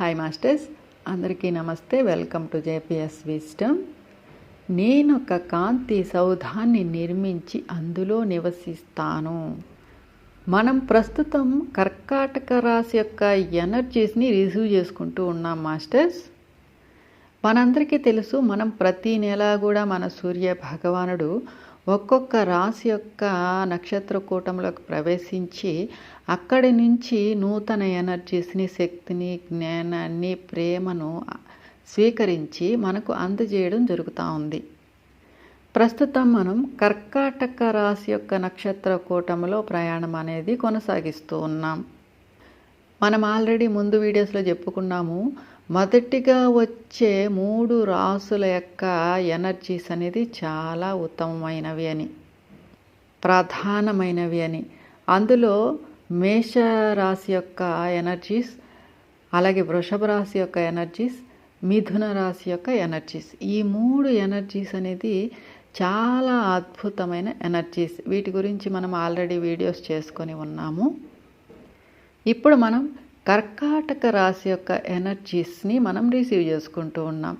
Hi masters అందరికీ నమస్తే. Welcome to JPS wisdom నేనొక కాంతి సౌధాన్ని నిర్మించి అందులో నివసిస్తాను. మనం ప్రస్తుతం కర్కాటక రాశి యొక్క ఎనర్జీస్ని రిసీవ్ చేసుకుంటూ ఉన్నాం మాస్టర్స్ మనందరికీ తెలుసు మనం ప్రతి నెల కూడా మన సూర్య భగవానుడు ఒక్కొక్క రాశి యొక్క నక్షత్ర కూటంలోకి ప్రవేశించి అక్కడి నుంచి నూతన ఎనర్జీస్ని శక్తిని జ్ఞానాన్ని ప్రేమను స్వీకరించి మనకు అందజేయడం జరుగుతూ ఉంది. ప్రస్తుతం మనం కర్కాటక రాశి యొక్క నక్షత్ర కూటంలో ప్రయాణం అనేది కొనసాగిస్తూ ఉన్నాం. మనం ఆల్రెడీ ముందు వీడియోస్లో చెప్పుకున్నాము మొదటిగా వచ్చే మూడు రాసుల యొక్క ఎనర్జీస్ అనేది చాలా ఉత్తమమైనవి అని ప్రధానమైనవి అని. అందులో మేష రాశి యొక్క ఎనర్జీస్ అలాగే వృషభ రాశి యొక్క ఎనర్జీస్ మిథున రాశి యొక్క ఎనర్జీస్ ఈ మూడు ఎనర్జీస్ అనేది చాలా అద్భుతమైన ఎనర్జీస్ వీటి గురించి మనం ఆల్రెడీ వీడియోస్ చేసుకొని ఉన్నాము. ఇప్పుడు మనం కర్కాటక రాశి యొక్క ఎనర్జీస్ని మనం రిసీవ్ చేసుకుంటూ ఉన్నాం.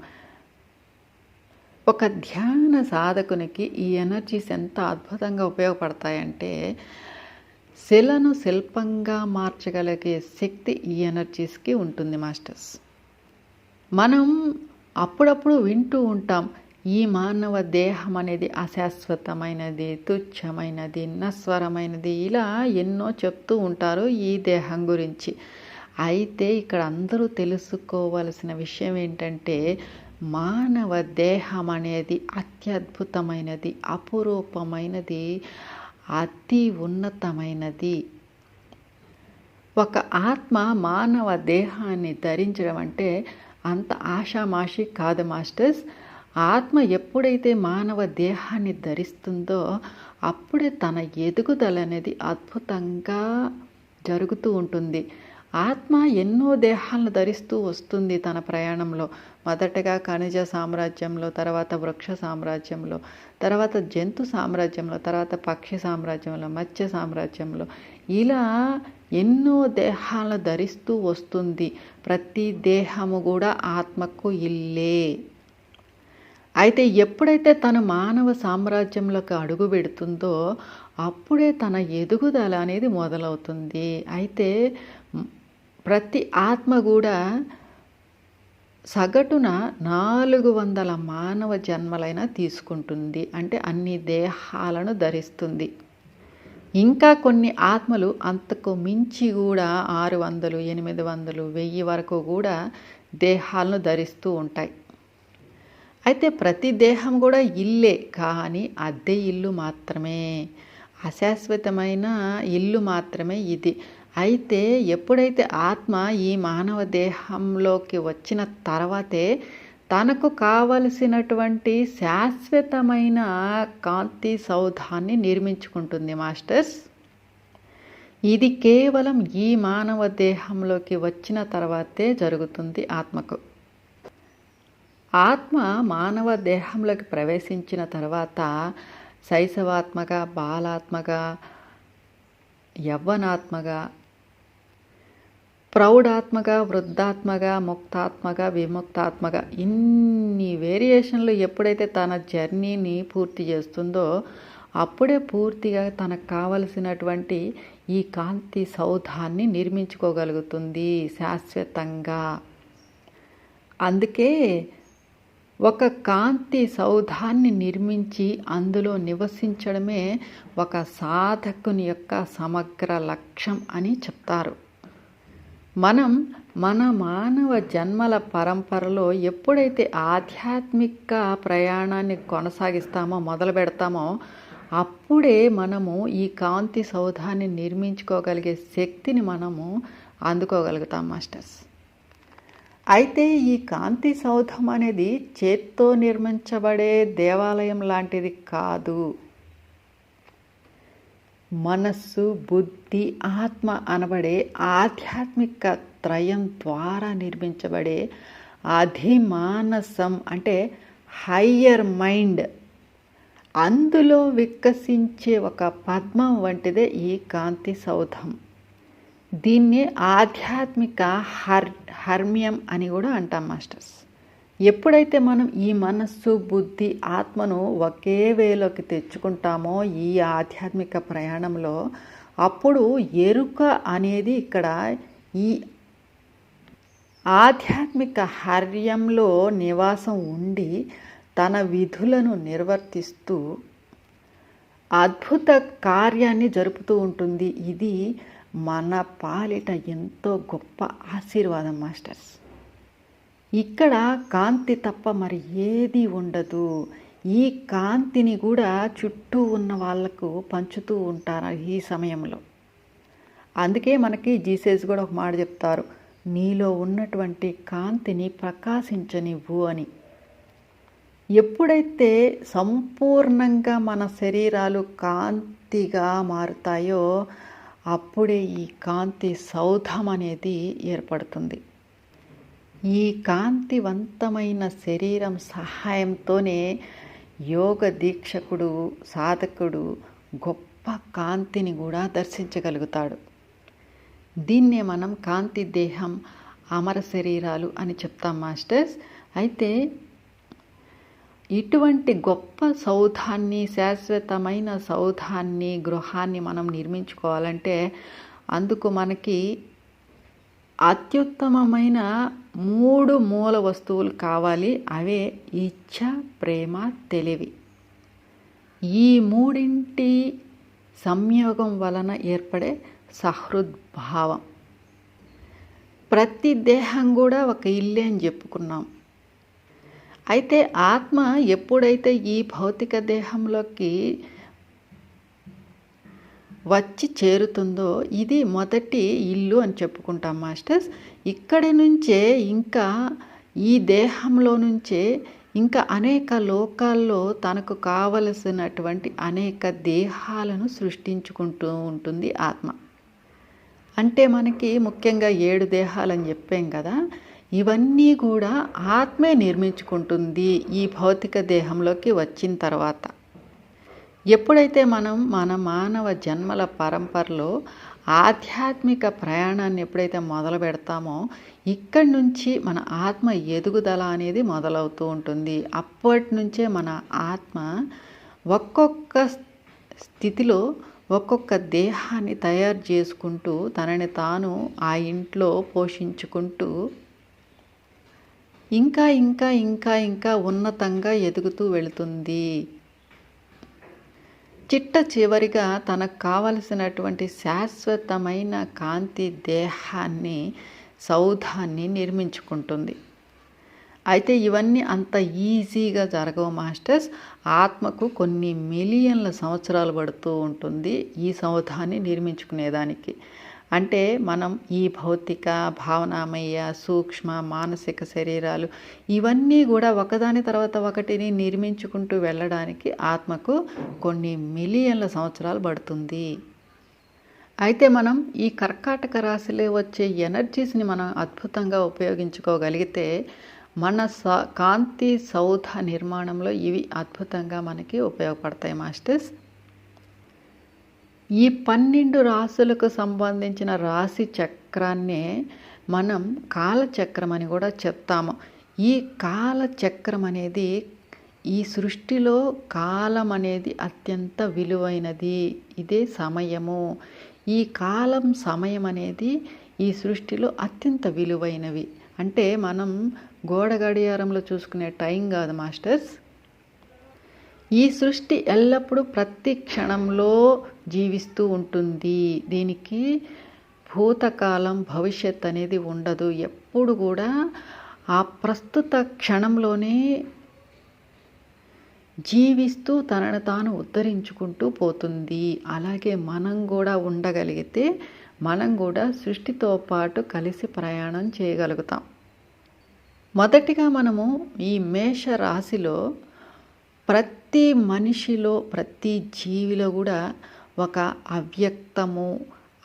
ఒక ధ్యాన సాధకునికి ఈ ఎనర్జీస్ ఎంత అద్భుతంగా ఉపయోగపడతాయంటే శిలను శిల్పంగా మార్చగలిగే శక్తి ఈ ఎనర్జీస్కి ఉంటుంది మాస్టర్స్ మనం అప్పుడప్పుడు వింటూ ఉంటాం ఈ మానవ దేహం అనేది అశాశ్వతమైనది తుచ్చమైనది నస్వరమైనది ఇలా ఎన్నో చెప్తూ ఉంటారు ఈ దేహం గురించి. అయితే ఇక్కడ అందరూ తెలుసుకోవలసిన విషయం ఏంటంటే మానవ దేహం అనేది అత్యద్భుతమైనది అపురూపమైనది అతి ఉన్నతమైనది. ఒక ఆత్మ మానవ దేహాన్ని ధరించడం అంటే అంత ఆషామాషి కాదు మాస్టర్స్. ఆత్మ ఎప్పుడైతే మానవ దేహాన్ని ధరిస్తుందో అప్పుడే తన ఎదుగుదల అనేది అద్భుతంగా జరుగుతూ ఉంటుంది. ఆత్మ ఎన్నో దేహాలను ధరిస్తూ వస్తుంది తన ప్రయాణంలో. మొదటగా ఖనిజ సామ్రాజ్యంలో తర్వాత వృక్ష సామ్రాజ్యంలో తర్వాత జంతు సామ్రాజ్యంలో తర్వాత పక్షి సామ్రాజ్యంలో మత్స్య సామ్రాజ్యంలో. ఇలా ఎన్నో దేహాలను ధరిస్తూ వస్తుంది. ప్రతి దేహము కూడా ఆత్మకు ఇల్లే. అయితే ఎప్పుడైతే తను మానవ సామ్రాజ్యంలోకి అడుగు పెడుతుందో అప్పుడే తన ఎదుగుదల అనేది మొదలవుతుంది. అయితే ప్రతి ఆత్మ కూడా సగటున నాలుగు వందల మానవ జన్మలైనా తీసుకుంటుంది. అంటే అన్ని దేహాలను ధరిస్తుంది. ఇంకా కొన్ని ఆత్మలు అంతకు మించి కూడా ఆరు వందలు ఎనిమిది వందలు వెయ్యి వరకు కూడా దేహాలను ధరిస్తూ ఉంటాయి. అయితే ప్రతి దేహం కూడా ఇల్లే. కానీ అద్దె ఇల్లు మాత్రమే. అశాశ్వతమైన ఇల్లు మాత్రమే ఇది. అయితే ఎప్పుడైతే ఆత్మ ఈ మానవ దేహంలోకి వచ్చిన తర్వాతే తనకు కావలసినటువంటి శాశ్వతమైన కాంతి సౌధాన్ని నిర్మించుకుంటుంది మాస్టర్స్. ఇది కేవలం ఈ మానవ దేహంలోకి వచ్చిన తర్వాతే జరుగుతుంది ఆత్మకు. ఆత్మ మానవ దేహంలోకి ప్రవేశించిన తర్వాత శైశవాత్మగా బాలాత్మగా యవ్వనాత్మగా ప్రౌఢాత్మగా వృద్ధాత్మగా ముక్తాత్మగా విముక్తాత్మగా ఇన్ని వేరియేషన్లు ఎప్పుడైతే తన జర్నీని పూర్తి చేస్తుందో అప్పుడే పూర్తిగా తనకు కావలసినటువంటి ఈ కాంతి సౌధాన్ని నిర్మించుకోగలుగుతుంది శాశ్వతంగా. అందుకే ఒక కాంతి సౌధాన్ని నిర్మించి అందులో నివసించడమే ఒక సాధకుని యొక్క సమగ్ర లక్ష్యం అని చెప్తారు. మనం మన మానవ జన్మల పరంపరలో ఎప్పుడైతే ఆధ్యాత్మిక ప్రయాణాన్ని కొనసాగిస్తామో మొదలు పెడతామో అప్పుడే మనము ఈ కాంతి సౌధాన్ని నిర్మించుకోగలిగే శక్తిని మనము అందుకోగలుగుతాం మాస్టర్స్. అయితే ఈ కాంతి సౌధం అనేది చేత్తో నిర్మించబడే దేవాలయం లాంటిది కాదు. మనస్సు బుద్ధి ఆత్మ అనబడే ఆధ్యాత్మిక త్రయం ద్వారా నిర్మించబడే అధిమానసం అంటే హయ్యర్ మైండ్. అందులో వికసించే ఒక పద్మం వంటిదే ఈ కాంతి సౌధం. దీన్ని ఆధ్యాత్మిక హర్ హర్మ్యం అని కూడా అంటాం మాస్టర్స్. ఎప్పుడైతే మనం ఈ మనస్సు బుద్ధి ఆత్మను ఒకే వేలోకి తెచ్చుకుంటామో ఈ ఆధ్యాత్మిక ప్రయాణంలో అప్పుడు ఎరుక అనేది ఇక్కడ ఈ ఆధ్యాత్మిక హర్యంలో నివాసం ఉండి తన విధులను నిర్వర్తిస్తూ అద్భుత కార్యాన్ని జరుపుతూ ఉంటుంది. ఇది మన పాలిట ఎంతో గొప్ప ఆశీర్వాదం మాస్టర్స్. ఇక్కడ కాంతి తప్ప మరి ఏది ఉండదు. ఈ కాంతిని కూడా చుట్టూ ఉన్న వాళ్ళకు పంచుతూ ఉంటారు ఈ సమయంలో. అందుకే మనకి జీసస్ కూడా ఒక మాట చెప్తారు నీలో ఉన్నటువంటి కాంతిని ప్రకాశించనివ్వు అని. ఎప్పుడైతే సంపూర్ణంగా మన శరీరాలు కాంతిగా మారుతాయో అప్పుడే ఈ కాంతి సౌధం అనేది ఏర్పడుతుంది. ఈ కాంతివంతమైన శరీరం సహాయంతోనే యోగ దీక్షకుడు సాధకుడు గొప్ప కాంతిని కూడా దర్శించగలుగుతాడు. దీన్నే మనం కాంతి దేహం అమర శరీరాలు అని చెప్తాం మాస్టర్స్. అయితే ఇటువంటి గొప్ప సౌధాన్ని శాశ్వతమైన సౌధాన్ని గృహాన్ని మనం నిర్మించుకోవాలంటే అందుకు మనకి అత్యుత్తమమైన మూడు మూల వస్తువులు కావాలి. అవే ఇచ్ఛ ప్రేమ తెలివి. ఈ మూడింటి సంయోగం వలన ఏర్పడే సహృద్భావం. ప్రతి దేహం కూడా ఒక ఇల్లే అని చెప్పుకున్నాం. అయితే ఆత్మ ఎప్పుడైతే ఈ భౌతిక దేహంలోకి వచ్చి చేరుతుందో ఇది మొదటి ఇల్లు అని చెప్పుకుంటాం మాస్టర్స్. ఇక్కడి నుంచే ఇంకా ఈ దేహంలో నుంచే ఇంకా అనేక లోకాల్లో తనకు కావలసినటువంటి అనేక దేహాలను సృష్టించుకుంటూ ఉంటుంది ఆత్మ. అంటే మనకి ముఖ్యంగా ఏడు దేహాలని చెప్పాం కదా ఇవన్నీ కూడా ఆత్మే నిర్మించుకుంటుంది ఈ భౌతిక దేహంలోకి వచ్చిన తర్వాత. ఎప్పుడైతే మనం మన మానవ జన్మల పరంపరలో ఆధ్యాత్మిక ప్రయాణాన్ని ఎప్పుడైతే మొదలు పెడతామో ఇక్కడి నుంచి మన ఆత్మ ఎదుగుదల అనేది మొదలవుతూ ఉంటుంది. అప్పటి నుంచే మన ఆత్మ ఒక్కొక్క స్థితిలో ఒక్కొక్క దేహాన్ని తయారు చేసుకుంటూ తనని తాను ఆ ఇంట్లో పోషించుకుంటూ ఇంకా ఇంకా ఇంకా ఇంకా ఉన్నతంగా ఎదుగుతూ వెళుతుంది. చిట్ట చివరిగా తనకు కావలసినటువంటి శాశ్వతమైన కాంతి దేహాన్ని సౌధాన్ని నిర్మించుకుంటుంది. అయితే ఇవన్నీ అంత ఈజీగా జరగవు మాస్టర్స్. ఆత్మకు కొన్ని మిలియన్ల సంవత్సరాలు పడుతూ ఉంటుంది ఈ సౌధాన్ని నిర్మించుకునేదానికి. అంటే మనం ఈ భౌతిక భావనామయ్య సూక్ష్మ మానసిక శరీరాలు ఇవన్నీ కూడా ఒకదాని తర్వాత ఒకటిని నిర్మించుకుంటూ వెళ్ళడానికి ఆత్మకు కొన్ని మిలియన్ల సంవత్సరాలు పడుతుంది. అయితే మనం ఈ కర్కాటక రాశిలో వచ్చే ఎనర్జీస్ని మనం అద్భుతంగా ఉపయోగించుకోగలిగితే మన స కాంతి సౌధ నిర్మాణంలో ఇవి అద్భుతంగా మనకి ఉపయోగపడతాయి మాస్టర్స్. ఈ పన్నెండు రాసులకు సంబంధించిన రాశి చక్రాన్నే మనం కాలచక్రం అని కూడా చెప్తాము. ఈ కాలచక్రం అనేది ఈ సృష్టిలో కాలం అనేది అత్యంత విలువైనది. ఇదే సమయము. ఈ కాలం సమయం అనేది ఈ సృష్టిలో అత్యంత విలువైనవి. అంటే మనం గోడ గడియారంలో చూసుకునే టైం కాదు మాస్టర్స్. ఈ సృష్టి ఎల్లప్పుడూ ప్రతి క్షణంలో జీవిస్తూ ఉంటుంది. దీనికి భూతకాలం భవిష్యత్ అనేది ఉండదు. ఎప్పుడు కూడా ఆ ప్రస్తుత క్షణంలోనే జీవిస్తూ తనను తాను ఉద్ధరించుకుంటూ పోతుంది. అలాగే మనం కూడా ఉండగలిగితే మనం కూడా సృష్టితో పాటు కలిసి ప్రయాణం చేయగలుగుతాం. మొదటిగా మనము ఈ మేష రాశిలో ప్రతి మనిషిలో ప్రతి జీవిలో కూడా ఒక అవ్యక్తము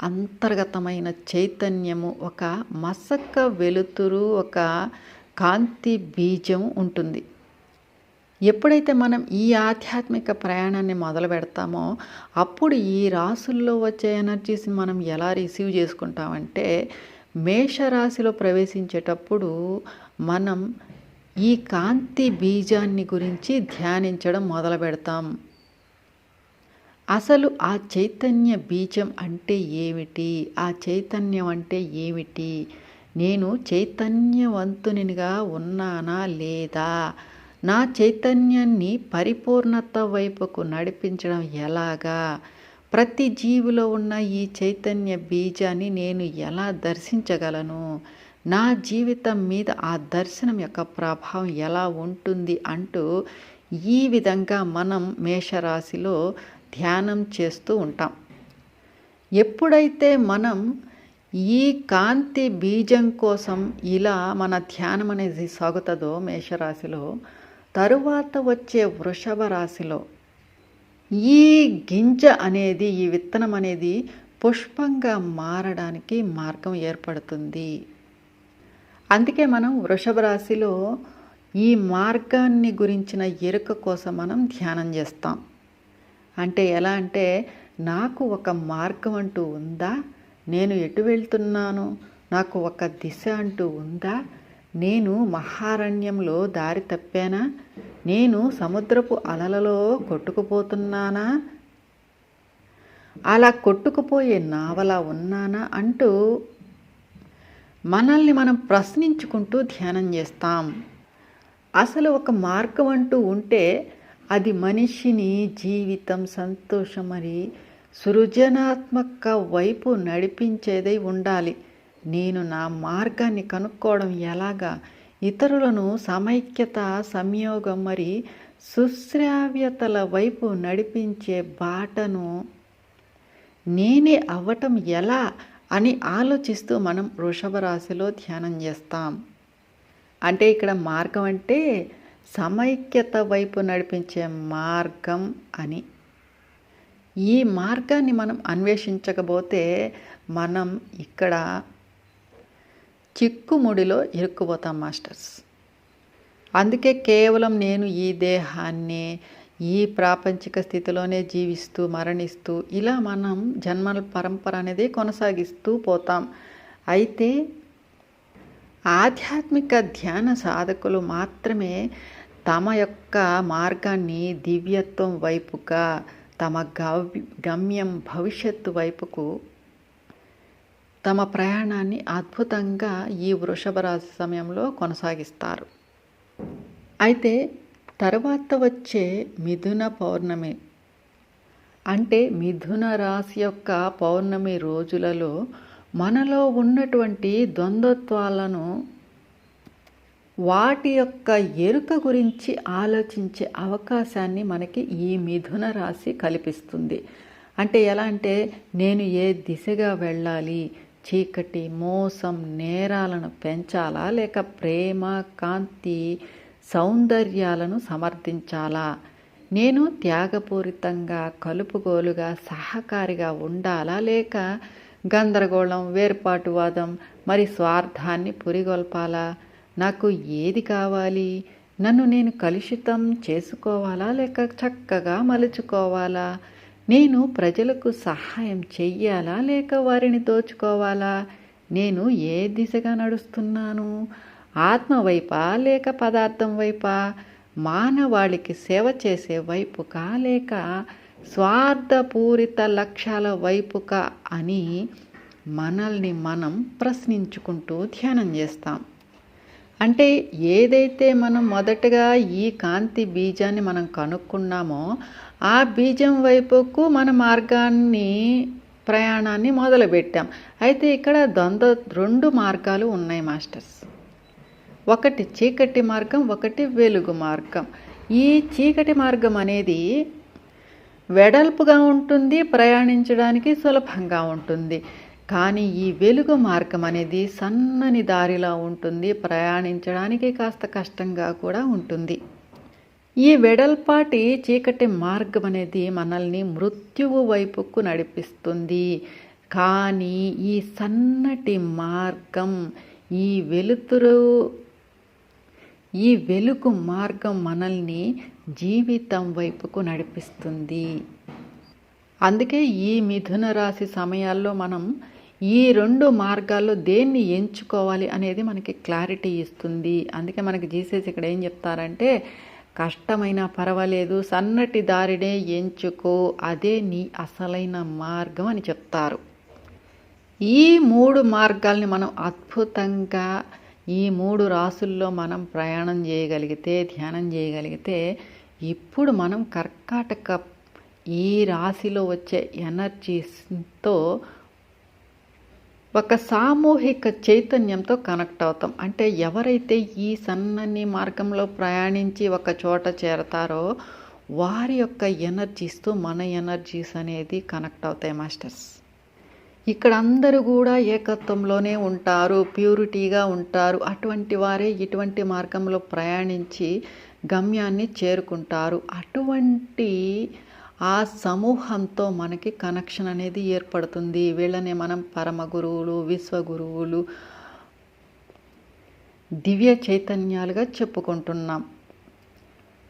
అంతర్గతమైన చైతన్యము ఒక మసక వెలుతురు ఒక కాంతి బీజం ఉంటుంది. ఎప్పుడైతే మనం ఈ ఆధ్యాత్మిక ప్రయాణాన్ని మొదలు పెడతామో అప్పుడు ఈ రాసుల్లో వచ్చే ఎనర్జీస్ని మనం ఎలా రిసీవ్ చేసుకుంటామంటే మేషరాశిలో ప్రవేశించేటప్పుడు మనం ఈ కాంతి బీజాన్ని గురించి ధ్యానించడం మొదలు పెడతాం. అసలు ఆ చైతన్య బీజం అంటే ఏమిటి? ఆ చైతన్యం అంటే ఏమిటి? నేను చైతన్యవంతునిగా ఉన్నానా లేదా? నా చైతన్యాన్ని పరిపూర్ణత వైపుకు నడిపించడం ఎలాగా? ప్రతి జీవిలో ఉన్న ఈ చైతన్య బీజాన్ని నేను ఎలా దర్శించగలను? నా జీవితం మీద ఆ దర్శనం యొక్క ప్రభావం ఎలా ఉంటుంది అంటూ ఈ విధంగా మనం మేషరాశిలో ధ్యానం చేస్తూ ఉంటాం. ఎప్పుడైతే మనం ఈ కాంతి బీజం కోసం ఇలా మన ధ్యానం అనేది సాగుతుందో మేషరాశిలో తరువాత వచ్చే వృషభ రాశిలో ఈ గింజ అనేది ఈ విత్తనం అనేది పుష్పంగా మారడానికి మార్గం ఏర్పడుతుంది. అందుకే మనం వృషభ రాశిలో ఈ మార్గాన్ని గురించిన ఎరుక కోసం మనం ధ్యానం చేస్తాం. అంటే ఎలా అంటే నాకు ఒక మార్గం అంటూ ఉందా? నేను ఎటు వెళ్తున్నాను? నాకు ఒక దిశ అంటూ ఉందా? నేను మహారణ్యంలో దారి తప్పానా? నేను సముద్రపు అలలలో కొట్టుకుపోతున్నానా? అలా కొట్టుకుపోయే నావలా ఉన్నానా? అంటూ మనల్ని మనం ప్రశ్నించుకుంటూ ధ్యానం చేస్తాం. అసలు ఒక మార్గం అంటూ ఉంటే అది మనిషిని జీవితం సంతోషం మరి సృజనాత్మక వైపు నడిపించేదై ఉండాలి. నేను నా మార్గాన్ని కనుక్కోవడం ఎలాగా? ఇతరులను సమైక్యత సంయోగం మరి సుశ్రావ్యతల వైపు నడిపించే బాటను నేనే అవ్వటం ఎలా అని ఆలోచిస్తూ మనం వృషభ రాశిలో ధ్యానం చేస్తాం. అంటే ఇక్కడ మార్గం అంటే సమైక్యత వైపు నడిపించే మార్గం అని. ఈ మార్గాన్ని మనం అన్వేషించకపోతే మనం ఇక్కడ చిక్కుముడిలో ఇరుక్కుపోతాం మాస్టర్స్. అందుకే కేవలం నేను ఈ దేహాన్ని ఈ ప్రాపంచిక స్థితిలోనే జీవిస్తూ మరణిస్తూ ఇలా మనం జన్మల పరంపర అనేది కొనసాగిస్తూ పోతాం. అయితే ఆధ్యాత్మిక ధ్యాన సాధకులు మాత్రమే తమ యొక్క మార్గాన్ని దివ్యత్వం వైపుగా తమ గమ్యం భవిష్యత్తు వైపుకు తమ ప్రయాణాన్ని అద్భుతంగా ఈ వృషభ రాశి సమయంలో కొనసాగిస్తారు. అయితే తర్వాత వచ్చే మిథున పౌర్ణమి అంటే మిథున రాశి యొక్క పౌర్ణమి రోజులలో మనలో ఉన్నటువంటి ద్వంద్వత్వాలను వాటి యొక్క ఎరుక గురించి ఆలోచించే అవకాశాన్ని మనకి ఈ మిథున రాశి కల్పిస్తుంది. అంటే ఎలా అంటే నేను ఏ దిశగా వెళ్ళాలి? చీకటి మోసం నేరాలను పెంచాలా? లేక ప్రేమ కాంతి సౌందర్యాలను సమర్థించాలా? నేను త్యాగపూరితంగా కలుపుగోలుగా సహకారిగా ఉండాలా? లేక గందరగోళం వేర్పాటువాదం మరి స్వార్థాన్ని పురిగొల్పాలా? నాకు ఏది కావాలి? నన్ను నేను కలుషితం చేసుకోవాలా? లేక చక్కగా మలుచుకోవాలా? నేను ప్రజలకు సహాయం చెయ్యాలా? లేక వారిని దోచుకోవాలా? నేను ఏ దిశగా నడుస్తున్నాను? ఆత్మ వైపా? లేక పదార్థం వైపా? మానవాళికి సేవ చేసే వైపుకా? లేక స్వార్థపూరిత లక్ష్యాల వైపుక అని మనల్ని మనం ప్రశ్నించుకుంటూ ధ్యానం చేస్తాం. అంటే ఏదైతే మనం మొదటగా ఈ కాంతి బీజాన్ని మనం కనుక్కున్నామో ఆ బీజం వైపుకు మన మార్గాన్ని ప్రయాణాన్ని మొదలుపెట్టాం. అయితే ఇక్కడ ద్వంద్వ రెండు మార్గాలు ఉన్నాయి మాస్టర్స్. ఒకటి చీకటి మార్గం ఒకటి వెలుగు మార్గం. ఈ చీకటి మార్గం అనేది వెడల్పుగా ఉంటుంది ప్రయాణించడానికి సులభంగా ఉంటుంది. కానీ ఈ వెలుగు మార్గం అనేది సన్నని దారిలా ఉంటుంది ప్రయాణించడానికి కాస్త కష్టంగా కూడా ఉంటుంది. ఈ వెడల్పాటి చీకటి మార్గం అనేది మనల్ని మృత్యువు వైపుకు నడిపిస్తుంది. కానీ ఈ సన్నటి మార్గం ఈ వెలుతురు ఈ వెలుగు మార్గం మనల్ని జీవితం వైపుకు నడిపిస్తుంది. అందుకే ఈ మిథున రాశి సమయాల్లో మనం ఈ రెండు మార్గాల్లో దేన్ని ఎంచుకోవాలి అనేది మనకి క్లారిటీ ఇస్తుంది. అందుకే మనకి జీసస్ ఇక్కడ ఏం చెప్తారంటే కష్టమైనా పర్వాలేదు సన్నటి దారినే ఎంచుకో అదే నీ అసలైన మార్గం అని చెప్తారు. ఈ మూడు మార్గాల్ని మనం అద్భుతంగా ఈ మూడు రాసుల్లో మనం ప్రయాణం చేయగలిగితే ధ్యానం చేయగలిగితే ఇప్పుడు మనం కర్కాటక ఈ రాశిలో వచ్చే ఎనర్జీస్తో ఒక సామూహిక చైతన్యంతో కనెక్ట్ అవుతాం. అంటే ఎవరైతే ఈ సన్నని మార్గంలో ప్రయాణించి ఒక చోట చేరతారో వారి యొక్క ఎనర్జీస్తో మన ఎనర్జీస్ అనేది కనెక్ట్ అవుతాయి మాస్టర్స్. ఇక్కడ అందరూ కూడా ఏకత్వంలోనే ఉంటారు ప్యూరిటీగా ఉంటారు. అటువంటి వారే ఇటువంటి మార్గంలో ప్రయాణించి గమ్యాన్ని చేరుకుంటారు. అటువంటి ఆ సమూహంతో మనకి కనెక్షన్ అనేది ఏర్పడుతుంది. వీళ్ళనే మనం పరమ గురువులు విశ్వగురువులు దివ్య చైతన్యాలుగా చెప్పుకుంటున్నాం.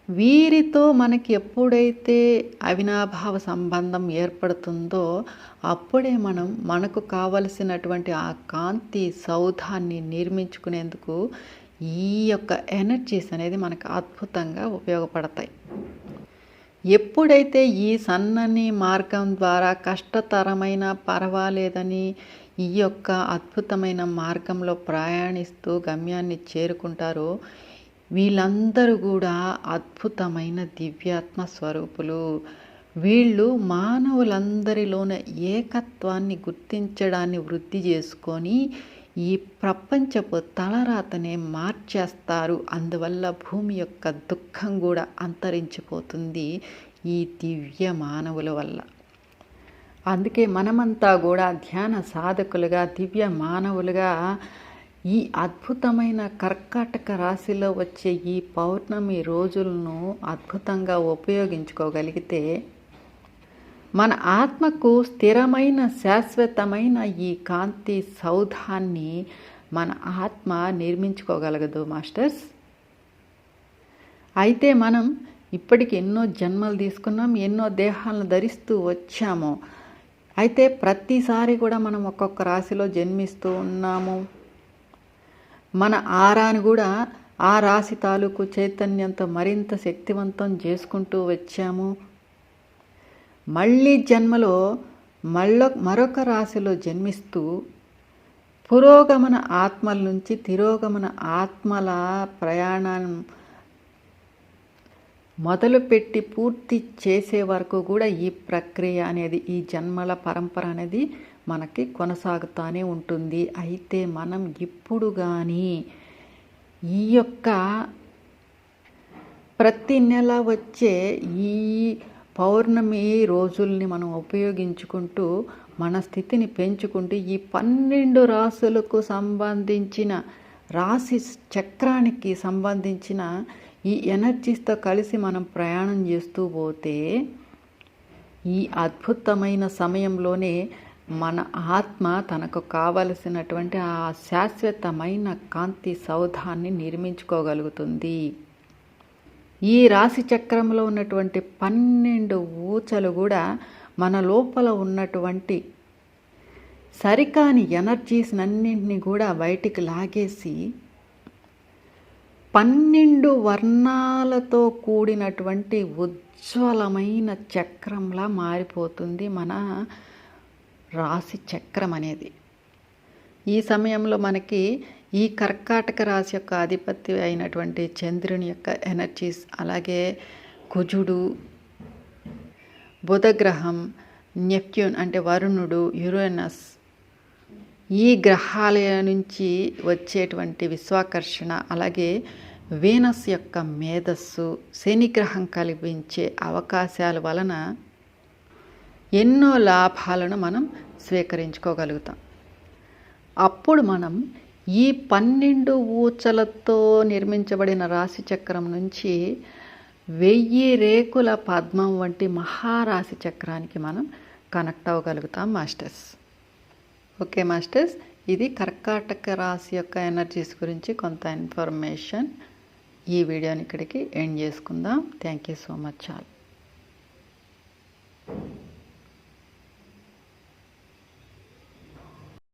వీరితో మనకి ఎప్పుడైతే అవినాభావ సంబంధం ఏర్పడుతుందో అప్పుడే మనం మనకు కావలసినటువంటి ఆ కాంతి సౌధాన్ని నిర్మించుకునేందుకు ఈ యొక్క ఎనర్జీస్ అనేది మనకు అద్భుతంగా ఉపయోగపడతాయి. ఎప్పుడైతే ఈ సన్నని మార్గం ద్వారా కష్టతరమైన పర్వాలేదని ఈ యొక్క అద్భుతమైన మార్గంలో ప్రయాణిస్తూ గమ్యాన్ని చేరుకుంటారో వీళ్ళందరూ కూడా అద్భుతమైన దివ్యాత్మ స్వరూపులు. వీళ్ళు మానవులందరిలోన ఏకత్వాన్ని గుర్తించడాన్ని వృద్ధి చేసుకొని ఈ ప్రపంచపు తలరాతనే మార్చేస్తారు. అందువల్ల భూమి యొక్క దుఃఖం కూడా అంతరించిపోతుంది ఈ దివ్య మానవుల వల్ల. అందుకే మనమంతా కూడా ధ్యాన సాధకులుగా దివ్య మానవులుగా ఈ అద్భుతమైన కర్కాటక రాశిలో వచ్చే ఈ పౌర్ణమి రోజులను అద్భుతంగా ఉపయోగించుకోగలిగితే మన ఆత్మకు స్థిరమైన శాశ్వతమైన ఈ కాంతి సౌధాన్ని మన ఆత్మ నిర్మించుకోగలగదు మాస్టర్స్. అయితే మనం ఇప్పటికి ఎన్నో జన్మలు తీసుకున్నాం ఎన్నో దేహాలను ధరిస్తూ వచ్చాము. అయితే ప్రతిసారి కూడా మనం ఒక్కొక్క రాశిలో జన్మిస్తూ ఉన్నాము. మన ఆరాని కూడా ఆ రాశి తాలూకు చైతన్యంతో మరింత శక్తివంతం చేసుకుంటూ వచ్చాము. మళ్ళీ జన్మలో మళ్ళొ మరొక రాశిలో జన్మిస్తూ పురోగమన ఆత్మల నుంచి తిరోగమన ఆత్మల ప్రయాణం మొదలుపెట్టి పూర్తి చేసే వరకు కూడా ఈ ప్రక్రియ అనేది ఈ జన్మల పరంపర అనేది మనకి కొనసాగుతూనే ఉంటుంది. అయితే మనం ఇప్పుడు కానీ ఈ యొక్క ప్రతి నెల వచ్చే ఈ పౌర్ణమి రోజుల్ని మనం ఉపయోగించుకుంటూ మన స్థితిని పెంచుకుంటూ ఈ పన్నెండు రాసులకు సంబంధించిన రాశి చక్రానికి సంబంధించిన ఈ ఎనర్జీస్తో కలిసి మనం ప్రయాణం చేస్తూ పోతే ఈ అద్భుతమైన సమయంలోనే మన ఆత్మ తనకు కావలసినటువంటి ఆ శాశ్వతమైన కాంతి సౌధాన్ని నిర్మించుకోగలుగుతుంది. ఈ రాశి చక్రంలో ఉన్నటువంటి పన్నెండు ఊచలు కూడా మన లోపల ఉన్నటువంటి సరికాని ఎనర్జీస్ అన్నింటినీ కూడా బయటికి లాగేసి పన్నెండు వర్ణాలతో కూడినటువంటి ఉజ్వలమైన చక్రంలా మారిపోతుంది మన రాశి చక్రం అనేది. ఈ సమయంలో మనకి ఈ కర్కాటక రాశి యొక్క అధిపతి అయినటువంటి చంద్రుని యొక్క ఎనర్జీస్ అలాగే కుజుడు బుధగ్రహం నెప్ట్యూన్ అంటే వరుణుడు యురేనస్ ఈ గ్రహాల నుంచి వచ్చేటువంటి విశ్వాకర్షణ అలాగే వీనస్ యొక్క మేధస్సు శనిగ్రహం కల్పించే అవకాశాల వలన ఎన్నో లాభాలను మనం స్వీకరించుకోగలుగుతాం. అప్పుడు మనం ఈ పన్నెండు ఊచలతో నిర్మించబడిన రాశి చక్రం నుంచి వెయ్యి రేకుల పద్మం వంటి మహారాశి చక్రానికి మనం కనెక్ట్ అవ్వగలుగుతాం మాస్టర్స్. Okay masters. ఇది కర్కాటక రాశి యొక్క ఎనర్జీస్ గురించి కొంత ఇన్ఫర్మేషన్. ఈ వీడియోని ఇక్కడికి ఎండ్ చేసుకుందాం. Thank you so much all.